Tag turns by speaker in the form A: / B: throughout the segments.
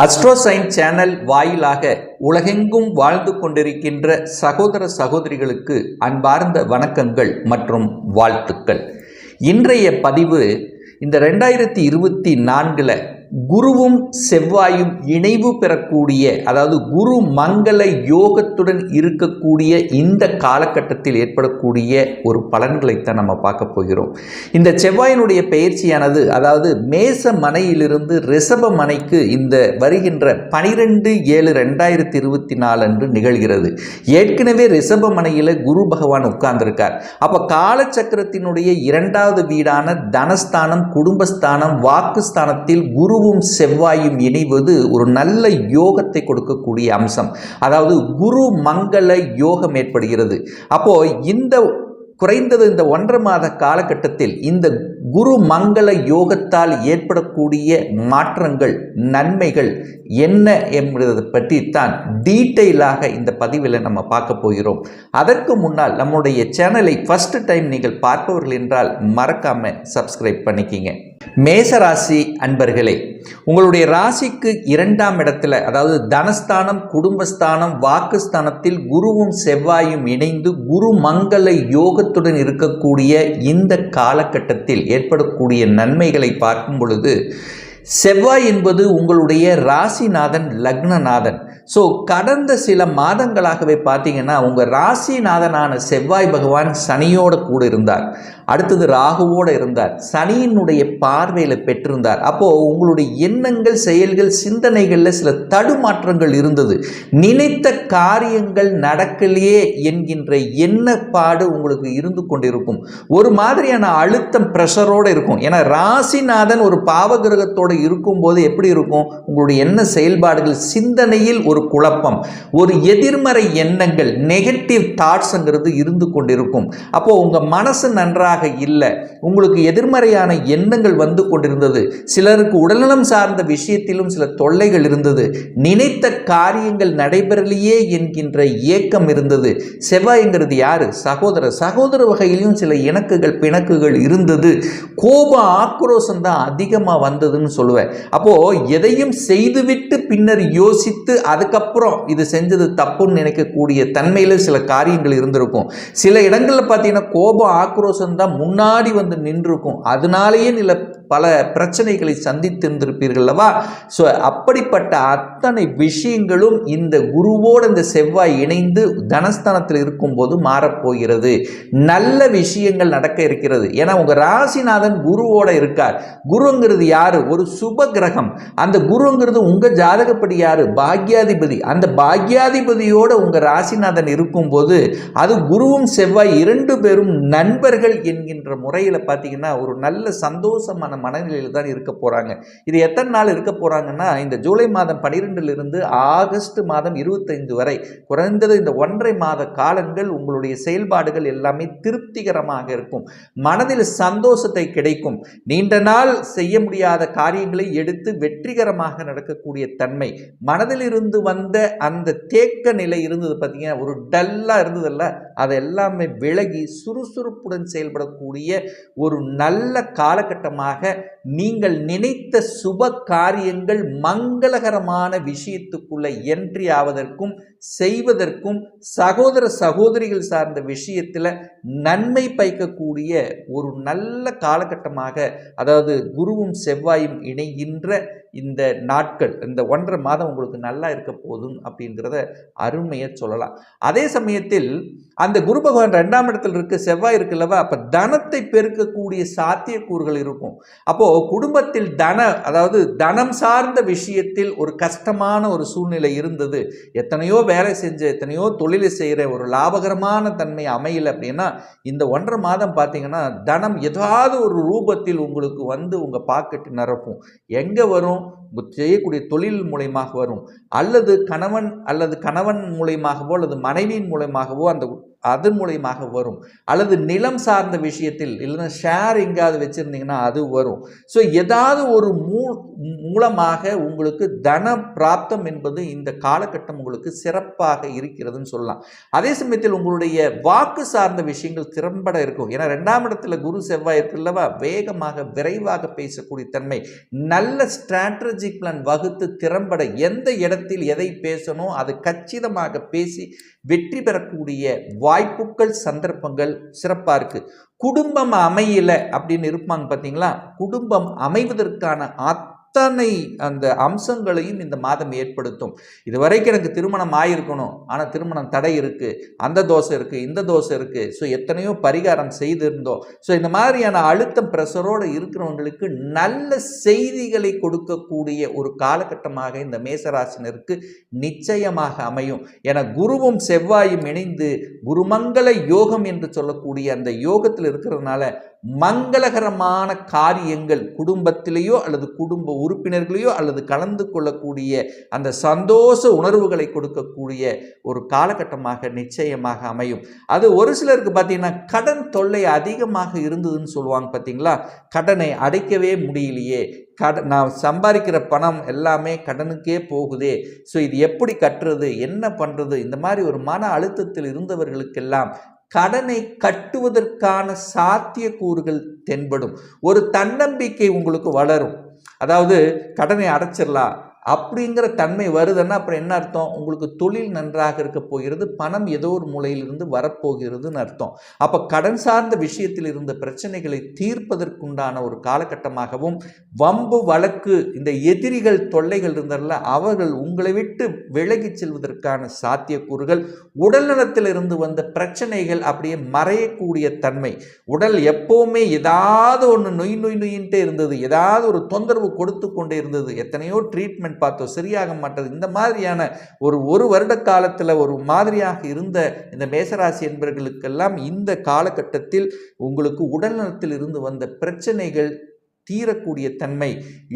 A: அஸ்ட்ரோசைன் channel வாயிலாக உலகெங்கும் வாழ்ந்து கொண்டிருக்கின்ற சகோதர சகோதரிகளுக்கு அன்பார்ந்த வணக்கங்கள் மற்றும் வாழ்த்துக்கள். இன்றைய பதிவு இந்த ரெண்டாயிரத்தி இருபத்தி நான்கில் குருவும் செவ்வாயும் இணைவு பெறக்கூடிய அதாவது குரு மங்கள யோகத்துடன் இருக்கக்கூடிய இந்த காலகட்டத்தில் ஏற்படக்கூடிய ஒரு பலன்களைத்தான் நம்ம பார்க்க போகிறோம். இந்த செவ்வாயினுடைய பயிற்சியானது அதாவது மேச மனையிலிருந்து ரிசப மனைக்கு இந்த வருகின்ற பனிரெண்டு ஏழு ரெண்டாயிரத்தி இருபத்தி நாலு அன்று நிகழ்கிறது. ஏற்கனவே ரிசப மனையில் குரு பகவான் உட்கார்ந்திருக்கார். அப்போ காலச்சக்கரத்தினுடைய இரண்டாவது வீடான தனஸ்தானம் குடும்பஸ்தானம் வாக்குஸ்தானத்தில் குருவும் செவ்வாயும் இணைவது ஒரு நல்ல யோகத்தை கொடுக்கக்கூடிய அம்சம். அதாவது குரு மங்கள யோகம் ஏற்படுகிறது. அப்போ இந்த குறைந்தது இந்த ஒன்றரை மாத காலகட்டத்தில் இந்த குரு மங்கள யோகத்தால் ஏற்படக்கூடிய மாற்றங்கள் நன்மைகள் என்ன என்பதை பற்றி தான் டீட்டெயிலாக இந்த பதிவில் நம்ம பார்க்க போகிறோம். அதற்கு முன்னால் நம்முடைய சேனலை ஃபஸ்ட்டு டைம் நீங்கள் பார்ப்பவர்கள் என்றால் மறக்காமல் சப்ஸ்கிரைப் பண்ணிக்கிங்க. மேசராசி அன்பர்களே உங்களுடைய ராசிக்கு இரண்டாம் இடத்துல அதாவது தனஸ்தானம் குடும்பஸ்தானம் வாக்குஸ்தானத்தில் குருவும் செவ்வாயும் இணைந்து குரு மங்கள யோகத்துடன் இருக்கக்கூடிய இந்த காலகட்டத்தில் ஏற்படக்கூடிய நன்மைகளை பார்க்கும் பொழுது செவ்வாய் என்பது உங்களுடைய ராசிநாதன் லக்னநாதன். ஸோ கடந்த சில மாதங்களாகவே பார்த்தீங்கன்னா உங்கள் ராசிநாதனான செவ்வாய் பகவான் சனியோட கூட இருந்தார். அடுத்தது ராகுவோடு இருந்தார். சனியினுடைய பார்வையில் பெற்றிருந்தார். அப்போது உங்களுடைய எண்ணங்கள் செயல்கள் சிந்தனைகளில் சில தடுமாற்றங்கள் இருந்தது. நினைத்த காரியங்கள் நடக்கலையே என்கின்ற எண்ணப்பாடு உங்களுக்கு இருந்து கொண்டிருக்கும். ஒரு மாதிரியான அழுத்தம் ப்ரெஷரோடு இருக்கும். ஏன்னா ராசிநாதன் ஒரு பாவகிரகத்தோடு இருக்கும்போது எப்படி இருக்கும்? உங்களுடைய எண்ண செயல்பாடுகள் சிந்தனையில் ஒரு குழப்பம். ஒரு எதிர்மறை எண்ணங்கள் நெகட்டிவ் தாட்ஸுங்கிறது இருந்து கொண்டிருக்கும். அப்போது உங்கள் மனசு நன்றாக இல்லை. உங்களுக்கு எதிர்மறையான எண்ணங்கள் வந்து கொண்டிருந்தது. சிலருக்கு உடல்நலம் சார்ந்த விஷயத்திலும் சில தொல்லைகள் இருந்தது. நினைத்த காரியங்கள் நடைபெறலையே என்கின்ற ஏக்கம் இருந்தது. செவ்வாய்ங்கிறது யாரு? சகோதர சகோதர வகையிலும் சில இணக்குகள் பிணக்குகள் இருந்தது. கோப ஆக்ரோஷம் தான் அதிகமாக வந்ததுன்னு சொல்லுவேன். அப்போது எதையும் செய்துவிட்டு பின்னர் யோசித்து அதுக்கப்புறம் இது செஞ்சது தப்புன்னு நினைக்கக்கூடிய தன்மையில் சில காரியங்கள் இருந்திருக்கும். சில இடங்களில் பார்த்தீங்கன்னா கோபம் ஆக்ரோஷம் தான் முன்னாடி வந்து நின்றுருக்கும். அதனாலேயே நில பல பிரச்சனைகளை சந்தித்திருந்திருப்பீர்கள் அல்லவா? ஸோ அப்படிப்பட்ட அத்தனை விஷயங்களும் இந்த குருவோடு இந்த செவ்வாய் இணைந்து தனஸ்தானத்தில் இருக்கும்போது மாறப்போகிறது. நல்ல விஷயங்கள் நடக்க இருக்கிறது. ஏன்னா உங்கள் ராசிநாதன் குருவோட இருக்கார். குருங்கிறது யாரு? ஒரு சுப கிரகம். அந்த குருங்கிறது உங்கள் ஜாதகப்படி யார்? பாக்யாதிபதி. அந்த பாக்யாதிபதியோட உங்கள் ராசிநாதன் இருக்கும்போது அது குருவும் செவ்வாய் இரண்டு பேரும் நண்பர்கள் என்கின்ற முறையில் பார்த்தீங்கன்னா ஒரு நல்ல சந்தோஷமான மனநிலையில் தான் இருக்க போகிறாங்க இது எத்தனை நாள் இருக்க போகிறாங்கன்னா இந்த ஜூலை மாதம் பன்னிரெண்டிலிருந்து ஆகஸ்ட் மாதம் இருபத்தைந்து வரை குறைந்தது இந்த ஒன்றரை மாத காலங்கள் உங்களுடைய செயல்பாடுகள் எல்லாமே திருப்திகரமாக இருக்கும். மனதில் சந்தோஷத்தை கிடைக்கும். நீண்ட நாள் செய்ய முடியாத காரியங்களை எடுத்து வெற்றிகரமாக நடக்கக்கூடிய தன்மை. மனதில் இருந்து வந்த அந்த தேக்க நிலை இருந்தது பார்த்தீங்கன்னா ஒரு டல்லாக இருந்ததல்ல அதை எல்லாமே விலகி சுறுசுறுப்புடன் செயல்படக்கூடிய ஒரு நல்ல காலகட்டமாக நீங்கள் நினைத்த சுப காரியங்கள் மங்களகரமான விஷயத்துக்குள்ள என்ட்ரி ஆவதற்கும் செய்வதற்கும் சகோதர சகோதரிகள் சார்ந்த விஷயத்தில் நன்மை பயக்கக்கூடிய ஒரு நல்ல காலகட்டமாக அதாவது குருவும் செவ்வாயும் இணைகின்ற இந்த நாட்கள் இந்த ஒன்றரை மாதம் உங்களுக்கு நல்லா இருக்க போதும் அப்படிங்கிறத அருமையை சொல்லலாம். அதே சமயத்தில் அந்த குரு பகவான் ரெண்டாம் இடத்துல இருக்க செவ்வாய் இருக்குல்லவா அப்போ தனத்தை பெருக்கக்கூடிய சாத்தியக்கூறுகள் இருக்கும். அப்போது குடும்பத்தில் தன அதாவது தனம் சார்ந்த விஷயத்தில் ஒரு கஷ்டமான ஒரு சூழ்நிலை இருந்தது. எத்தனையோ வேலை செஞ்ச எத்தனையோ தொழிலை செய்கிற ஒரு லாபகரமான தன்மை அமையல அப்படின்னா இந்த ஒன்றரை மாதம் பார்த்தீங்கன்னா தனம் ஏதாவது ஒரு ரூபத்தில் உங்களுக்கு வந்து உங்கள் பாக்கெட்டு நிரப்பும். எங்கே வரும்? செய்யக்கூடிய தொழில் மூலயமாக வரும். அல்லது கணவன் அல்லது கணவன் மூலயமாகவோ அல்லது மனைவியின் மூலயமாகவோ அந்த அதன் மூலயமாக வரும். அல்லது நிலம் சார்ந்த விஷயத்தில் இல்லைன்னா ஷேர் எங்கேயாவது வச்சுருந்தீங்கன்னா அது வரும். ஸோ ஏதாவது ஒரு மூ மூலமாக உங்களுக்கு தன பிராப்தம் என்பது இந்த காலகட்டம் உங்களுக்கு சிறப்பாக இருக்கிறதுன்னு சொல்லலாம். அதே சமயத்தில் உங்களுடைய வாக்கு சார்ந்த விஷயங்கள் திறம்பட இருக்கும். ஏன்னா ரெண்டாம் இடத்துல குரு செவ்வாய் இருக்குல்லவா வேகமாக விரைவாக பேசக்கூடிய தன்மை. நல்ல ஸ்ட்ராட்டஜிக் பிளான் வகுத்து திறம்பட எந்த இடத்தில் எதை பேசணும் அது கச்சிதமாக பேசி வெற்றி பெறக்கூடிய வாய்ப்புகள் சந்தர்ப்பங்கள் சிறப்பாக இருக்குது குடும்பம் அமையலை அப்படின்னு இருப்பாங்க பார்த்தீங்களா குடும்பம் அமைவதற்கான ஆத் அத்தனை அந்த அம்சங்களையும் இந்த மாதம் ஏற்படுத்தும். இது வரைக்கும் எனக்கு திருமணம் ஆயிருக்கணும். ஆனால் திருமணம் தடை இருக்குது அந்த தோசை இருக்குது இந்த தோசை இருக்குது ஸோ எத்தனையோ பரிகாரம் செய்திருந்தோம். ஸோ இந்த மாதிரியான அழுத்தம் ப்ரெஷரோடு இருக்கிறவங்களுக்கு நல்ல செய்திகளை கொடுக்கக்கூடிய ஒரு காலகட்டமாக இந்த மேசராசினருக்கு நிச்சயமாக அமையும். என குருவும் செவ்வாயும் இணைந்து குருமங்கள யோகம் என்று சொல்லக்கூடிய அந்த யோகத்தில் இருக்கிறதுனால மங்களகரமான காரியங்கள் குடும்பத்திலேயோ அல்லது குடும்ப உறுப்பினர்களையோ அல்லது கலந்து கொள்ளக்கூடிய அந்த சந்தோஷ உணர்வுகளை கொடுக்கக்கூடிய ஒரு காலகட்டமாக நிச்சயமாக அமையும். அது ஒரு சிலருக்கு பார்த்தீங்கன்னா கடன் தொல்லை அதிகமாக இருந்ததுன்னு சொல்லுவாங்க பார்த்தீங்களா? கடனை அடைக்கவே முடியலையே. கடன் நான் சம்பாதிக்கிற பணம் எல்லாமே கடனுக்கே போகுதே. ஸோ இது எப்படி கட்டுறது? என்ன பண்ணுறது இந்த மாதிரி ஒரு மன அழுத்தத்தில் இருந்தவர்களுக்கெல்லாம் கடனை கட்டுவதற்கான சாத்தியக்கூறுகள் தென்படும். ஒரு தன்னம்பிக்கை உங்களுக்கு வளரும். அதாவது கடனை அடைச்சிடலாம் அப்படிங்கிற தன்மை வருதுன்னா அப்புறம் என்ன அர்த்தம்? உங்களுக்கு தொழில் நன்றாக இருக்க போகிறது பணம் ஏதோ ஒரு மூலையிலிருந்து வரப்போகிறதுன்னு அர்த்தம். அப்போ கடன் சார்ந்த விஷயத்தில் இருந்த பிரச்சனைகளை தீர்ப்பதற்குண்டான ஒரு காலகட்டமாகவும் வம்பு வழக்கு இந்த எதிரிகள் தொல்லைகள் இருந்தால அவர்கள் உங்களை விட்டு விலகி செல்வதற்கான சாத்தியக்கூறுகள் உடல்நலத்தில் இருந்து வந்த பிரச்சனைகள் அப்படியே மறையக்கூடிய தன்மை. உடல் எப்போவுமே ஏதாவது ஒன்று நொய் நொய் நொயின்ட்டே இருந்தது. ஏதாவது ஒரு தொந்தரவு கொடுத்து கொண்டே இருந்தது. எத்தனையோ ட்ரீட்மெண்ட் ட்ரீட்மெண்ட் பார்த்தோம் சரியாக மாட்டது. இந்த மாதிரியான ஒரு ஒரு வருட காலத்தில் ஒரு மாதிரியாக இருந்த இந்த மேசராசி என்பவர்களுக்கெல்லாம் இந்த காலகட்டத்தில் உங்களுக்கு உடல்நலத்தில் இருந்து வந்த பிரச்சனைகள் தீரக்கூடிய தன்மை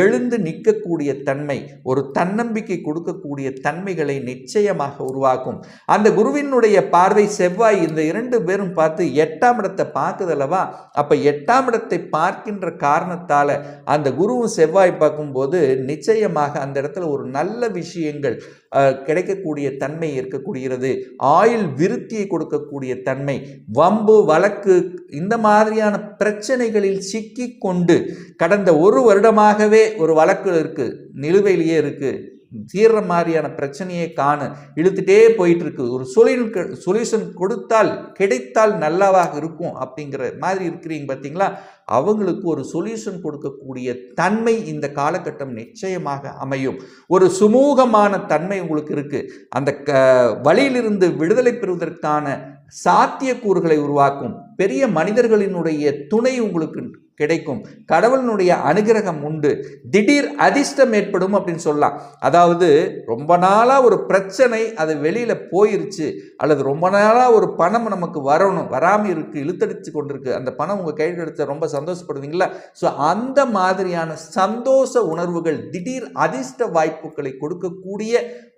A: எழுந்து நிற்கக்கூடிய தன்மை ஒரு தன்னம்பிக்கை கொடுக்கக்கூடிய தன்மைகளை நிச்சயமாக உருவாக்கும். அந்த குருவினுடைய பார்வை செவ்வாய் இந்த இரண்டு பேரும் பார்த்து எட்டாம் இடத்தை பார்க்குதல்லவா அப்போ எட்டாம் இடத்தை பார்க்கின்ற காரணத்தால் அந்த குருவும் செவ்வாய் பார்க்கும்போது நிச்சயமாக அந்த இடத்துல ஒரு நல்ல விஷயங்கள் கிடைக்கக்கூடிய தன்மை இருக்கக்கூடியது. ஆயுள் விருத்தியை கொடுக்கக்கூடிய தன்மை வம்பு வழக்கு இந்த மாதிரியான பிரச்சனைகளில் சிக்கி கொண்டு கடந்த ஒரு வருடமாகவே ஒரு வழக்கு இருக்குது நிலுவையிலேயே இருக்குது தீர்ற மாதிரியான பிரச்சனையை காண இழுத்துட்டே போயிட்டுருக்கு. ஒரு சொல்யூன் சொல்யூஷன் கொடுத்தால் கிடைத்தால் நல்லாவாக இருக்கும் அப்படிங்கிற மாதிரி இருக்கிறீங்க பார்த்தீங்களா? அவங்களுக்கு ஒரு சொல்யூஷன் கொடுக்கக்கூடிய தன்மை இந்த காலகட்டம் நிச்சயமாக அமையும். ஒரு சுமூகமான தன்மை உங்களுக்கு இருக்குது அந்த க வழியிலிருந்து விடுதலை பெறுவதற்கான சாத்தியக்கூறுகளை உருவாக்கும். பெரிய மனிதர்களினுடைய துணை உங்களுக்கு கிடைக்கும். கடவுளினுடைய அனுகிரகம் உண்டு. திடீர் அதிர்ஷ்டம் ஏற்படும் அப்படின்னு சொல்லலாம். அதாவது ரொம்ப நாளாக ஒரு பிரச்சனை அது வெளியில் போயிருச்சு. அல்லது ரொம்ப நாளாக ஒரு பணம் நமக்கு வரணும் வராமல் இருக்குது இழுத்தடிச்சு கொண்டிருக்கு. அந்த பணம் உங்கள் கையில் எடுத்த ரொம்ப சந்தோஷப்படுவீங்களா ஸோ அந்த மாதிரியான சந்தோஷ உணர்வுகள் திடீர் அதிர்ஷ்ட வாய்ப்புகளை கொடுக்கக்கூடிய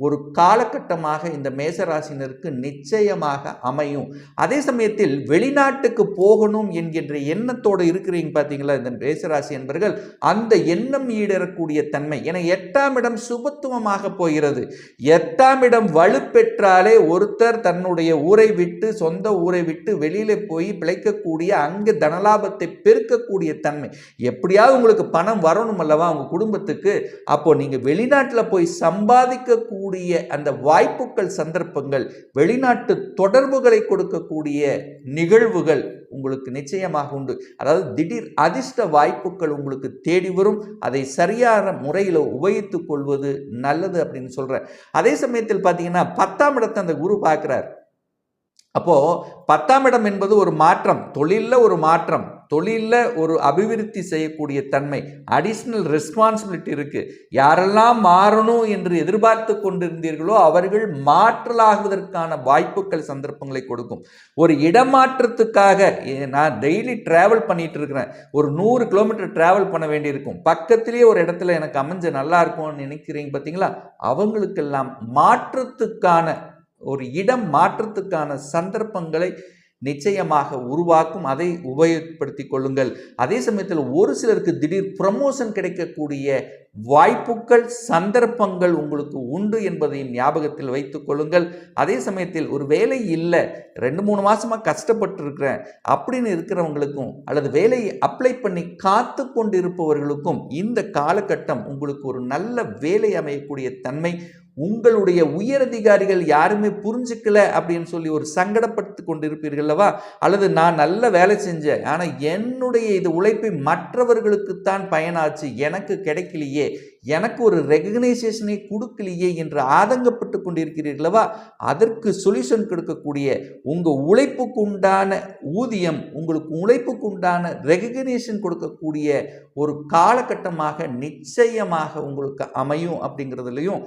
A: ஒரு காலகட்டமாக இந்த மேசராசினருக்கு நிச்சயமாக அமையும். அதே சமயத்தில் வெளிநாட்டுக்கு போகணும் என்கின்ற எண்ணத்தோடு இருக்கிறீங்க பார்த்தீங்களா இந்த மேசராசி என்பர்கள் அந்த எண்ணம் ஈடறக்கூடிய தன்மை. என எட்டாம் இடம் சுபத்துவமாக போகிறது. எட்டாம் இடம் வலுப்பெற்றாலே ஒருத்தர் தன்னுடைய ஊரை விட்டு சொந்த ஊரை விட்டு வெளியில போய் பிழைக்கக்கூடிய அங்கு தனலாபத்தை பெருக்கக்கூடிய தன்மை. எப்படியாவது உங்களுக்கு பணம் வரணும் அல்லவா? உங்க குடும்பத்துக்கு. அப்போ நீங்க வெளிநாட்டில் போய் சம்பாதிக்கக்கூடிய அந்த வாய்ப்புகள் சந்தர்ப்பங்கள் வெளிநாட்டு தொடர்புகளை கொடுக்கக்கூடிய நிகழ்வுகள் உங்களுக்கு நிச்சயமாக உண்டு. அதாவது திடீர் அதிர்ஷ்ட வாய்ப்புகள் உங்களுக்கு தேடி வரும். அதை சரியான முறையில் உபயோகித்துக் கொள்வது நல்லது அப்படின்னு சொல்கிறேன் அதே சமயத்தில் பார்த்தீங்கன்னா பத்தாம் இடத்தை அந்த குரு பார்க்குறார். அப்போது பத்தாம் இடம் என்பது ஒரு மாற்றம் தொழிலில் ஒரு மாற்றம் தொழிலில் ஒரு அபிவிருத்தி செய்யக்கூடிய தன்மை அடிஷ்னல் ரெஸ்பான்சிபிலிட்டி இருக்குது யாரெல்லாம் மாறணும் என்று எதிர்பார்த்து கொண்டிருந்தீர்களோ அவர்கள் மாற்றலாகுவதற்கான வாய்ப்புகள் சந்தர்ப்பங்களை கொடுக்கும். ஒரு இடமாற்றத்துக்காக நான் டெய்லி ட்ராவல் பண்ணிகிட்டு இருக்கிறேன் ஒரு நூறு கிலோமீட்டர் ட்ராவல் பண்ண வேண்டியிருக்கும். பக்கத்திலேயே ஒரு இடத்துல எனக்கு அமைஞ்ச நல்லா இருக்கும்னு நினைக்கிறீங்க பார்த்தீங்களா? அவங்களுக்கெல்லாம் மாற்றத்துக்கான ஒரு இடம் மாற்றத்துக்கான சந்தர்ப்பங்களை நிச்சயமாக உருவாக்கும். அதை உபயோகப்படுத்தி கொள்ளுங்கள். அதே சமயத்தில் ஒரு சிலருக்கு திடீர் ப்ரமோஷன் கிடைக்கக்கூடிய வாய்ப்புகள் சந்தர்ப்பங்கள் உங்களுக்கு உண்டு என்பதையும் ஞாபகத்தில் வைத்துக் கொள்ளுங்கள். அதே சமயத்தில் ஒரு வேலை இல்லை ரெண்டு மூணு மாதமாக கஷ்டப்பட்டு இருக்கிறேன் அப்படின்னு இருக்கிறவங்களுக்கும் அல்லது வேலையை அப்ளை பண்ணி காத்து கொண்டிருப்பவர்களுக்கும் இந்த காலகட்டம் உங்களுக்கு ஒரு நல்ல வேலை அமையக்கூடிய தன்மை. உங்களுடைய உயரதிகாரிகள் யாருமே புரிஞ்சுக்கல அப்படின்னு சொல்லி ஒரு சங்கடப்பட்டு கொண்டிருப்பீர்கள்லவா அல்லது நான் நல்ல வேலை செஞ்சேன் ஆனால் என்னுடைய இது உழைப்பை மற்றவர்களுக்குத்தான் பயனாச்சு எனக்கு கிடைக்கலையே que எனக்கு ஒரு ரெகக்னைசேஷனை கொடுக்கலையே என்று ஆதங்கப்பட்டு கொண்டிருக்கிறீர்களவா? அதற்கு சொல்யூஷன் கொடுக்கக்கூடிய உங்கள் உழைப்புக்கு உண்டான ஊதியம் உங்களுக்கு உழைப்புக்கு உண்டான ரெகக்னேஷன் கொடுக்கக்கூடிய ஒரு காலகட்டமாக நிச்சயமாக உங்களுக்கு அமையும் அப்படிங்கிறதுலையும்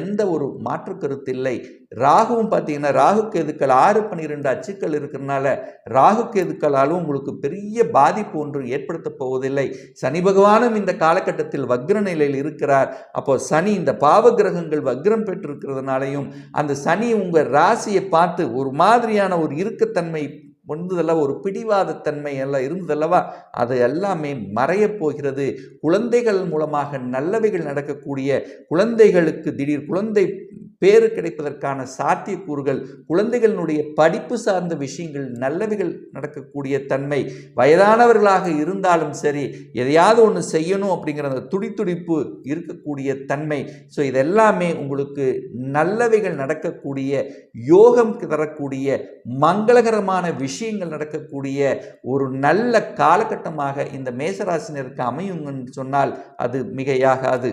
A: எந்த ஒரு மாற்று கருத்து இல்லை. ராகுவும் பார்த்தீங்கன்னா ராகு கேதுக்கள் ஆறு பன்னிரெண்டு அச்சுக்கள் இருக்கிறனால ராகு கேதுக்களாலும் உங்களுக்கு பெரிய பாதிப்பு ஒன்று ஏற்படுத்தப் போவதில்லை. சனி பகவானும் இந்த காலகட்டத்தில் வக்ர நிலையில் இருக்கிறார் அப்போ சனி இந்த பாவ கிரகங்கள் வக்ரம் பெற்றிருக்கிறதுனாலையும் அந்த சனி உங்கள் ராசியை பார்த்து ஒரு மாதிரியான ஒரு இறுக்கத்தன்மை வந்ததல்லவா ஒரு பிடிவாதத்தன்மை எல்லாம் இருந்ததல்லவா அது எல்லாமே மறையப் போகிறது. குழந்தைகள் மூலமாக நல்லவைகள் நடக்கக்கூடிய குழந்தைகளுக்கு திடீர் குழந்தை பேறு கிடைப்பதற்கான சாத்தியக்கூறுகள் குழந்தைகளினுடைய படிப்பு சார்ந்த விஷயங்கள் நல்லவைகள் நடக்கக்கூடிய தன்மை வயதானவர்களாக இருந்தாலும் சரி எதையாவது ஒன்று செய்யணும் அப்படிங்கிற அந்த துடித்துடிப்பு இருக்கக்கூடிய தன்மை. ஸோ இதெல்லாமே உங்களுக்கு நல்லவைகள் நடக்கக்கூடிய யோகம் தரக்கூடிய மங்களகரமான விஷயங்கள் நடக்கக்கூடிய ஒரு நல்ல காலகட்டமாக இந்த மேசராசினருக்கு அமையுங்கன்னு சொன்னால் அது மிகையாகாது.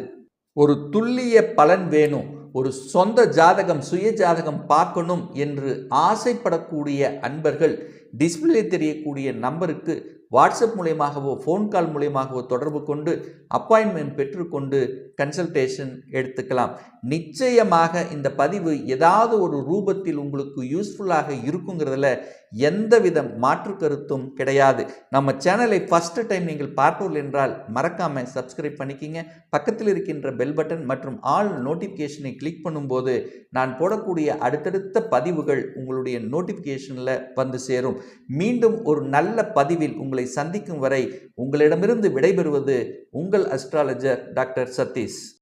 A: ஒரு துல்லிய பலன் வேணும். ஒரு சொந்த ஜாதகம் சுய ஜாதகம் பார்க்கணும் என்று ஆசைப்படக்கூடிய அன்பர்கள் டிஸ்பிளே தெரியக்கூடிய நம்பருக்கு வாட்ஸ்அப் மூலியமாகவோ ஃபோன் கால் மூலியமாகவோ தொடர்பு கொண்டு அப்பாயின்மெண்ட் பெற்றுக்கொண்டு கன்சல்டேஷன் எடுத்துக்கலாம். நிச்சயமாக இந்த பதிவு ஏதாவது ஒரு ரூபத்தில் உங்களுக்கு யூஸ்ஃபுல்லாக இருக்குங்கிறதுல எந்தவித மாற்று கருத்தும் கிடையாது. நம்ம சேனலை ஃபஸ்ட்டு டைம் நீங்கள் பார்ப்பவர்கள் என்றால் மறக்காமல் சப்ஸ்கிரைப் பண்ணிக்கிங்க. பக்கத்தில் இருக்கின்ற பெல் பட்டன் மற்றும் ஆல் நோட்டிஃபிகேஷனை கிளிக் பண்ணும்போது நான் போடக்கூடிய அடுத்தடுத்த பதிவுகள் உங்களுடைய நோட்டிஃபிகேஷனில் வந்து சேரும். மீண்டும் ஒரு நல்ல பதிவில் உங்களை சந்திக்கும் வரை உங்களிடமிருந்து விடைபெறுவது உங்கள் அஸ்ட்ராலஜர் டாக்டர் சதீஷ். vocês.